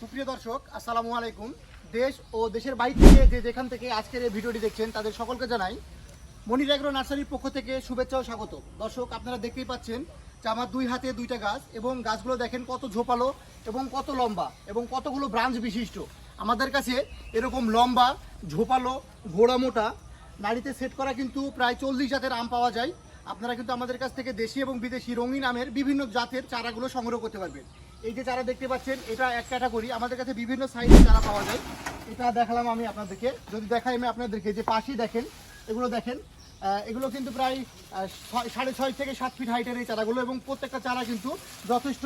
সুপ্রিয় দর্শক, আসসালামু আলাইকুম। দেশ ও দেশের বাইরে থেকে যে যেখান থেকে আজকের এই ভিডিওটি দেখছেন, তাদের সকলকে জানাই মনির এগ্রো নার্সারির পক্ষ থেকে শুভেচ্ছা ও স্বাগত। দর্শক, আপনারা দেখতেই পাচ্ছেন যে আমার দুই হাতে দুইটা গাছ এবং গাছগুলো দেখেন কত ঝোপালো এবং কত লম্বা এবং কতগুলো ব্রাঞ্চ বিশিষ্ট। আমাদের কাছে এরকম লম্বা, ঝোপালো, ঘোড়া মোটা, নাড়িতে সেট করা কিন্তু প্রায় চল্লিশ জাতের আম পাওয়া যায়। আপনারা কিন্তু আমাদের কাছ থেকে দেশি এবং বিদেশি রঙিন আমের বিভিন্ন জাতের চারাগুলো সংগ্রহ করতে পারবেন। এই যে চারা দেখতে পাচ্ছেন, এটা এক ক্যাটাগরি আমাদের কাছে বিভিন্ন সাইজের চারা পাওয়া যায়। এটা দেখালাম আমি আপনাদেরকে। যদি দেখাই আমি আপনাদেরকে যে পাশেই দেখেন, এগুলো দেখেন। এগুলো কিন্তু প্রায় সাড়ে ছয় থেকে সাত ফিট হাইটের এই চারাগুলো এবং প্রত্যেকটা চারা কিন্তু যথেষ্ট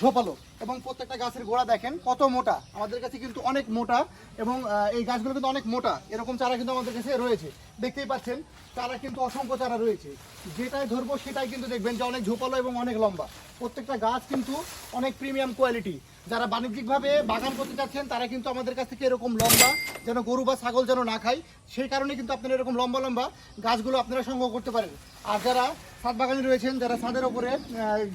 ঝোপালো। এবং প্রত্যেকটা গাছের গোড়া দেখেন কত মোটা। আমাদের কাছে কিন্তু অনেক মোটা এবং এই গাছগুলো কিন্তু অনেক মোটা। এরকম চারা কিন্তু আমাদের কাছে রয়েছে। দেখতেই পাচ্ছেন, চারা কিন্তু অসংখ্য চারা রয়েছে। যেটাই ধরবো সেটাই কিন্তু দেখবেন যে অনেক ঝোপালো এবং অনেক লম্বা। প্রত্যেকটা গাছ কিন্তু অনেক প্রিমিয়াম কোয়ালিটি যারা বাণিজ্যিকভাবে বাগান করতে চাচ্ছেন তারা কিন্তু আমাদের কাছ থেকে এরকম লম্বা যেন গরু বা ছাগল যেন না খায়, সেই কারণে কিন্তু আপনারা এরকম লম্বা লম্বা গাছগুলো আপনারা সংগ্রহ করতে পারেন। আর যারা ছাদ বাগানে রয়েছেন, যারা ছাদের ওপরে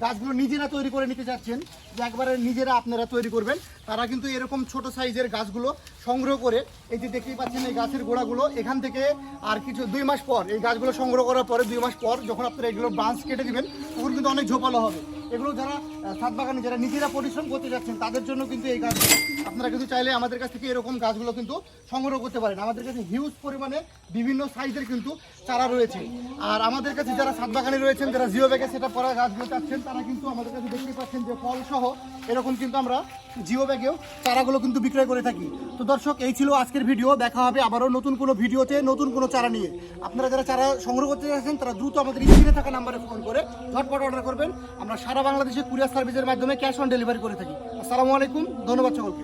গাছগুলো নিজেরা তৈরি করে নিতে চাচ্ছেন যে একবারে নিজেরা আপনারা তৈরি করবেন, তারা কিন্তু এরকম ছোট সাইজের গাছগুলো সংগ্রহ করে, এই যে দেখতেই পাচ্ছেন এই গাছের গোড়াগুলো, এখান থেকে আর কিছু দুই মাস পর এই গাছগুলো সংগ্রহ করার পরে দুই মাস পর যখন আপনারা এগুলো ব্রাঞ্চ কেটে দিবেন, তখন কিন্তু অনেক ঝোপালো হবে। এগুলো যারা ছাদ বাগানে যারা নিজেরা পরিশ্রম করতে যাচ্ছেন, তাদের জন্য কিন্তু এই গাছ আপনারা কিন্তু চাইলে আমাদের কাছ থেকে এরকম গাছগুলো কিন্তু সংগ্রহ করতে পারেন। আমাদের কাছে হিউজ পরিমাণে বিভিন্ন সাইজের কিন্তু চারা রয়েছে। আর আমাদের কাছে যারা ছাদ বাগানে রয়েছেন, যারা জিও ব্যাগে সেটা পরা গাছগুলো চাচ্ছেন, তারা কিন্তু আমাদের কাছে দেখতে পাচ্ছেন যে ফল সহ এরকম কিন্তু আমরা জিও ব্যাগেও চারাগুলো কিন্তু বিক্রয় করে থাকি। তো দর্শক, এই ছিল আজকের ভিডিও। দেখা হবে আবারও নতুন কোনো ভিডিওতে, নতুন কোনো চারা নিয়ে। আপনারা যারা চারা সংগ্রহ করতে চাচ্ছেন তারা দ্রুত আমাদের স্ক্রিনে থাকা নাম্বারে ফোন করে ঝটপট অর্ডার করবেন। আমরা সারা বাংলাদেশে কুরিয়ার সার্ভিসের মাধ্যমে ক্যাশ অন ডেলিভারি করে থাকি। আসসালামু আলাইকুম ধন্যবাদ সকলকে।